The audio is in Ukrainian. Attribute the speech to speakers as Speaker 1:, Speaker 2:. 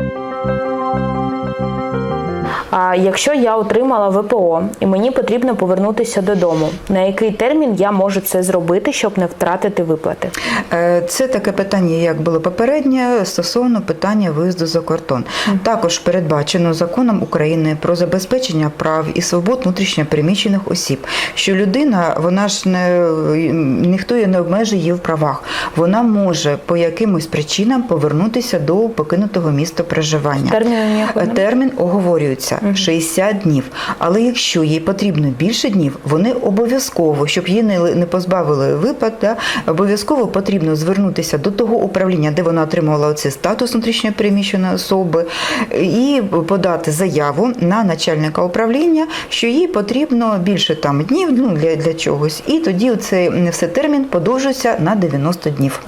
Speaker 1: Thank you. Якщо я отримала ВПО і мені потрібно повернутися додому, на який термін я можу це зробити, щоб не втратити виплати?
Speaker 2: Е, Це таке питання, як було попереднє, стосовно питання виїзду за кордон. Також передбачено законом України про забезпечення прав і свобод внутрішньопереміщених осіб, що людина, вона ж не ніхто її не обмежує її в правах. Вона може по якимось причинам повернутися до покинутого міста проживання.
Speaker 1: Немає?
Speaker 2: Термін оговорюється 60 днів. Але якщо їй потрібно більше днів, вони обов'язково, щоб її не, позбавили виплат, да, обов'язково потрібно звернутися до того управління, де вона отримувала оцей статус внутрішньо переміщеної особи, і подати заяву на начальника управління, що їй потрібно більше там днів ну, для, для чогось. І тоді цей все термін подовжується на 90 днів.